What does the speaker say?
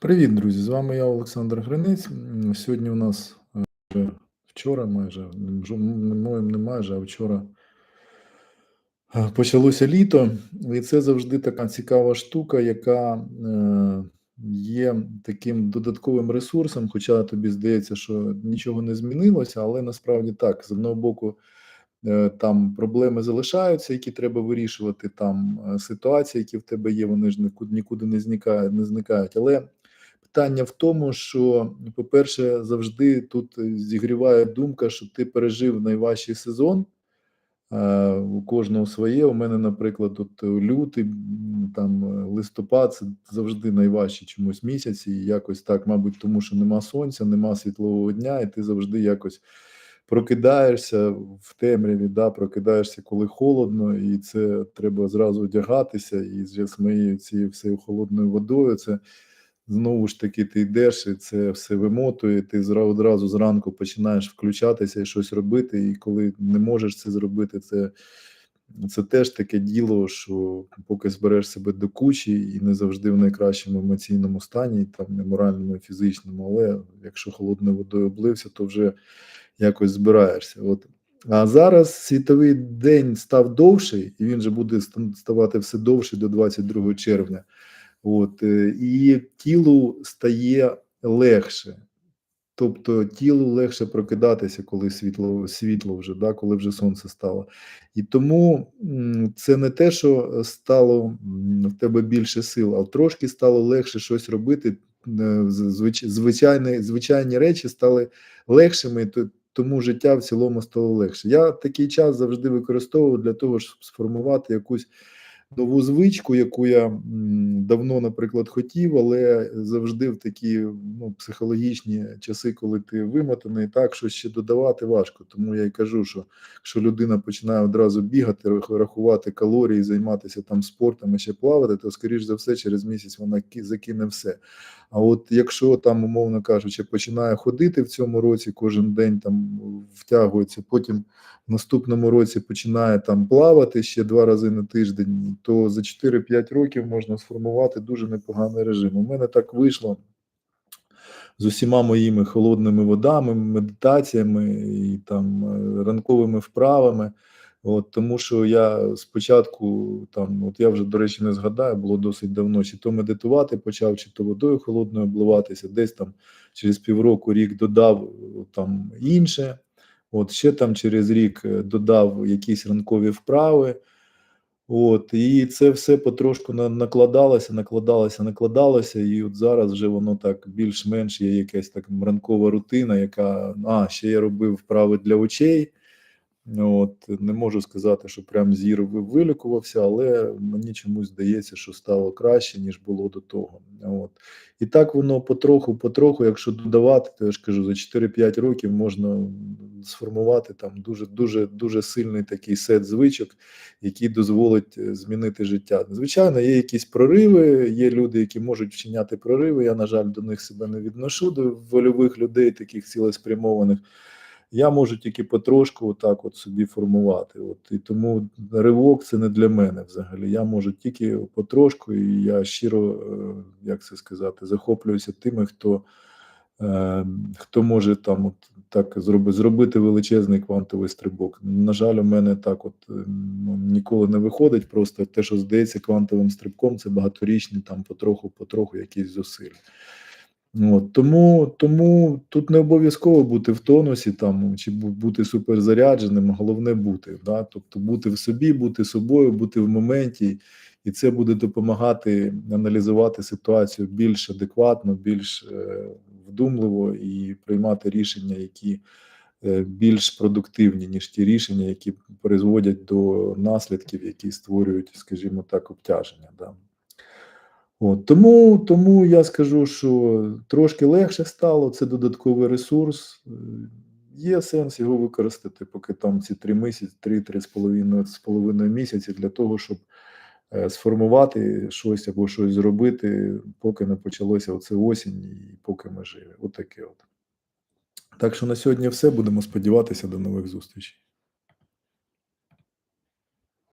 Привіт, друзі! З вами я, Олександр Гринець. Сьогодні у нас е, вчора майже, ну, не майже, а вчора е, почалося літо, і це завжди така цікава штука, яка е, є таким додатковим ресурсом, хоча тобі здається, що нічого не змінилося, але насправді так, з одного боку, там проблеми залишаються, які треба вирішувати, там ситуації, які в тебе є, вони ж нікуди не зникають, не зникають. Але Питання в тому, що, по-перше, завжди тут зігріває думка, що ти пережив найважчий сезон. Е, У кожного своє. У мене, наприклад, тут лютий, там листопад це завжди найважчі чомусь місяці. І якось так, мабуть, тому що нема сонця, нема світлового дня, і ти завжди якось прокидаєшся в темряві, да, прокидаєшся, коли холодно, і це треба зразу одягатися. І з моєю цією всією холодною водою це знову ж таки ти йдеш, і це все вимотує. Ти одразу зранку починаєш включатися і щось робити. І коли не можеш це зробити, це, це теж таке діло, що поки збереш себе до кучі і не завжди в найкращому емоційному стані, там не моральному, і фізичному, але якщо холодною водою облився, то вже якось збираєшся. От. А зараз світовий день став довший, і він же буде ставати все довше до 22 червня. От, е, і тілу стає легше. Тобто тілу легше прокидатися, коли світло світло вже, да, коли вже сонце стало. І тому це не те, що стало в тебе більше сил, а трошки стало легше щось робити. е, звич- Звичайні, звичайні речі стали легшими, то- тому життя в цілому стало легше. Я такий час завжди використовую для того, щоб сформувати якусь нову звичку, яку я давно, наприклад, хотів, але завжди в такі ну, психологічні часи, коли ти вимотаний, так що ще додавати важко. Тому я й кажу, що якщо людина починає одразу бігати, рахувати калорії, займатися там спортом і ще плавати, то скоріш за все через місяць вона ки- закине все. А от якщо там, умовно кажучи, починає ходити в цьому році, кожен день там втягується, потім в наступному році починає там плавати ще два рази на тиждень, то за 4-5 років можна сформувати дуже непоганий режим. У мене так вийшло з усіма моїми холодними водами, медитаціями і там е, ранковими вправами. От, тому що я спочатку, там, от я вже, до речі, не згадаю, було досить давно, чи то медитувати почав, чи то водою холодною обливатися, десь там через півроку, рік додав е, там інше. От ще там через рік е, додав якісь ранкові вправи. От, і це все потрошку на- накладалося, накладалося, накладалося, і от зараз вже воно так більш-менш є якась так ранкова рутина, яка а ще я робив вправи для очей. От не можу сказати, що прям зір вилікувався, але мені чомусь здається, що стало краще, ніж було до того. От. І так воно потроху, потроху, якщо додавати, то я ж кажу, за 4-5 років можна сформувати там дуже дуже дуже сильний такий сет звичок, який дозволить е, змінити життя. Звичайно, є якісь прориви, є люди, які можуть вчиняти прориви. Я, на жаль, до них себе не відношу, до вольових людей, таких цілеспрямованих. Я можу тільки потрошку отак от собі формувати. От і тому ривок це не для мене взагалі. Я можу тільки потрошку, і я щиро, е, як це сказати, захоплююся тими, хто, е, хто може там от так зробити величезний квантовий стрибок. На жаль, у мене так от е, ну, ніколи не виходить. Просто те, що здається квантовим стрибком, це багаторічні там потроху, потроху якісь зусилля. От, тому, тому тут не обов'язково бути в тонусі там чи бу- бути суперзарядженим, головне бути. Да? Тобто бути в собі, бути собою, бути в моменті, і це буде допомагати аналізувати ситуацію більш адекватно, більш е, вдумливо і приймати рішення, які е, більш продуктивні, ніж ті рішення, які призводять до наслідків, які створюють, скажімо так, обтяження. Да? От, тому, тому я скажу, що трошки легше стало, це додатковий ресурс. Е, Є сенс його використати, поки там ці три місяці, три-три з половиною з половиною місяці для того, щоб е, сформувати щось або щось зробити, поки не почалося оце осінь і поки ми живі. Отаке от. Так що на сьогодні все. Будемо сподіватися до нових зустрічей.